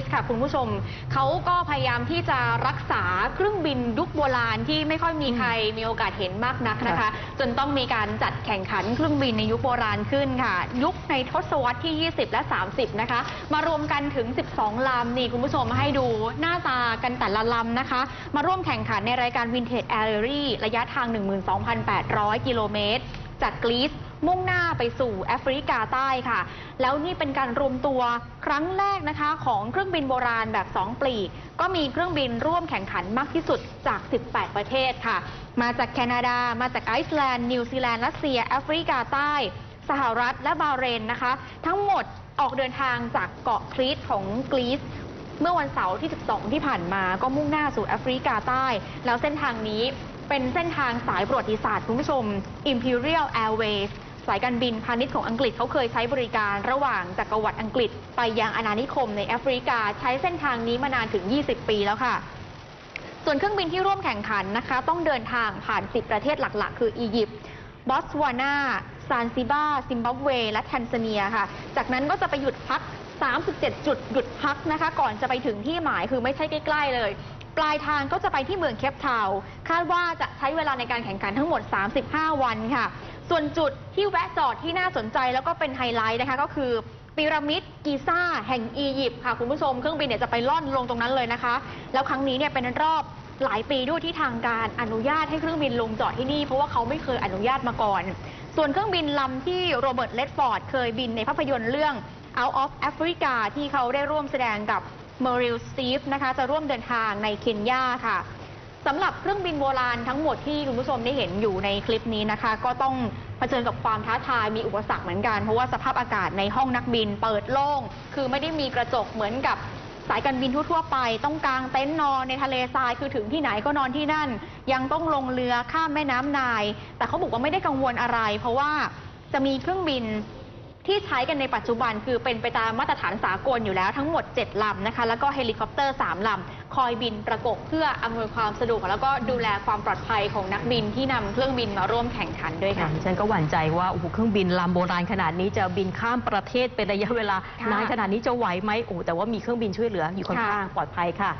ซค่ะคุณผู้ชม เขาก็พยายามที่จะรักษาเครื่องบินยุคโบราณที่ไม่ค่อยมีใครมีโอกาสเห็นมากนักนะคะ จนต้องมีการจัดแข่งขันเครื่องบินในยุคโบราณขึ้นค่ะ ยุคในทศวรรษที่ 20 และ 30 นะคะ มารวมกันถึง 12 ลำนี่คุณผู้ชมให้ดูหน้าตากันแต่ละลำนะคะ มาร่วมแข่งขันในรายการ Vintage a i r y ระยะทาง 12,800 กิโลเมตร จากกรีซมุ่งหน้าไปสู่แอฟริกาใต้ค่ะ แล้วนี่เป็นการรวมตัวครั้งแรกนะคะ ของเครื่องบินโบราณแบบ 2 ปลีก ก็มีเครื่องบินร่วมแข่งขันมากที่สุดจาก 18 ประเทศค่ะ มาจากแคนาดา มาจากไอซ์แลนด์ นิวซีแลนด์ รัสเซีย แอฟริกาใต้ สหรัฐและบาเรนนะคะ ทั้งหมดออกเดินทางจากเกาะครีตของกรีซเมื่อวันเสาร์ที่ 12 ที่ผ่านมาก็มุ่งหน้าสู่แอฟริกาใต้ แล้วเส้นทางนี้ เป็นเส้นทางสายประวัติศาสตร์คุณผู้ชม Imperial Airways สายการบินพาณิชย์ของอังกฤษเขาเคยใช้บริการระหว่างจักรวรรดิอังกฤษ ไปยังอาณานิคมในแอฟริกา ใช้เส้นทางนี้มานานถึง 20 ปีแล้วค่ะ ส่วนเครื่องบินที่ร่วมแข่งขันนะคะ ต้องเดินทางผ่าน 10 ประเทศหลักๆ คืออียิปต์บอตสวานาซานซิบาซิมบับเว และแทนซาเนียค่ะ จากนั้นก็จะไปหยุดพัก 37 จุดหยุดพักนะคะ ก่อนจะไปถึงที่หมายคือไม่ใช่ใกล้ ๆ เลย ปลายทางก็จะไปที่เมืองเคปทาวคาดว่าจะใช้เวลาในการแข่งขันทั้งหมด 35 วันค่ะ ส่วนจุดที่แวะจอดที่น่าสนใจแล้วก็เป็นไฮไลท์นะคะก็คือพีระมิดกีซ่าแห่งอียิปต์ค่ะคุณผู้ชมเครื่องบินเนี่ยจะไปล่อนลงตรงนั้นเลยนะคะ แล้วครั้งนี้เนี่ยเป็นรอบหลายปีด้วยที่ทางการอนุญาตให้เครื่องบินลงจอดที่นี่ เพราะว่าเขาไม่เคยอนุญาตมาก่อน ส่วนเครื่องบินลำที่โรเบิร์ตเลดฟอร์ดเคยบินในภาพยนตร์เรื่อง Out of Africa ที่เขาได้ร่วมแสดงกับเมริลสตีฟนะคะ จะร่วมเดินทางในเคนยาค่ะสำหรับเครื่องบินโบราณทั้งหมดที่คุณผู้ชมได้เห็นอยู่ในคลิปนี้นะคะ ก็ต้องเผชิญกับความท้าทายมีอุปสรรคเหมือนกัน เพราะว่าสภาพอากาศในห้องนักบินเปิดโล่ง คือไม่ได้มีกระจกเหมือนกับสายการบินทั่วๆไป ต้องกางเต็นท์นอนในทะเลทรายคือถึงที่ไหนก็นอนที่นั่น ยังต้องลงเรือข้ามแม่น้ำนาย แต่เขาบอกว่าไม่ได้กังวลอะไร เพราะว่าจะมีเครื่องบิน ที่ใช้กันในปัจจุบันคือเป็นไปตามมาตรฐานสากลอยู่แล้วทั้งหมด 7 ลำนะคะ แล้วก็เฮลิคอปเตอร์ 3 ลำ คอยบินประกบเพื่ออำนวยความสะดวก แล้วก็ดูแลความปลอดภัยของนักบินที่นำเครื่องบินมาร่วมแข่งขันด้วยค่ะค่ะฉันก็หวั่นใจว่าโอ้โหเครื่องบินลำโบราณขนาดนี้จะบินข้ามประเทศเป็นระยะเวลาค่ะ นานขนาดนี้จะไหวไหมโอ้โหแต่ว่ามีเครื่องบินช่วยเหลืออยู่ข้างๆปลอดภัยค่ะ